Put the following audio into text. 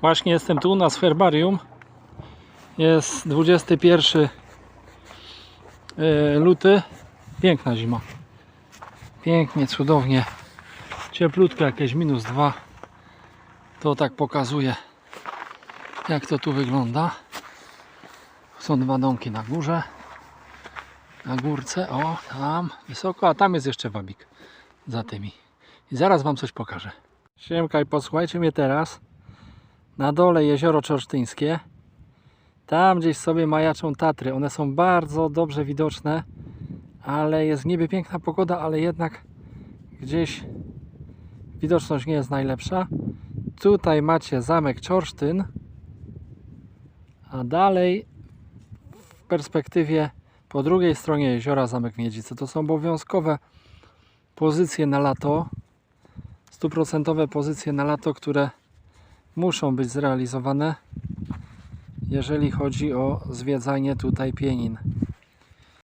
Właśnie jestem tu na Sferbarium. Jest 21 e, luty. Piękna zima. Pięknie, cudownie. Cieplutko, jakieś minus 2. To tak pokazuje, jak to tu wygląda. Są dwa domki na górze. Na górce, o tam wysoko, a tam jest jeszcze wabik za tymi. I zaraz Wam coś pokażę. Siemka i posłuchajcie mnie teraz. Na dole jezioro Czorsztyńskie. Tam gdzieś sobie majaczą Tatry. One są bardzo dobrze widoczne, ale jest niebie piękna pogoda, ale jednak gdzieś widoczność nie jest najlepsza. Tutaj macie zamek Czorsztyn, a dalej w perspektywie po drugiej stronie jeziora zamek Miedzice. To są obowiązkowe pozycje na lato, stuprocentowe pozycje na lato, które muszą być zrealizowane, jeżeli chodzi o zwiedzanie tutaj pienin.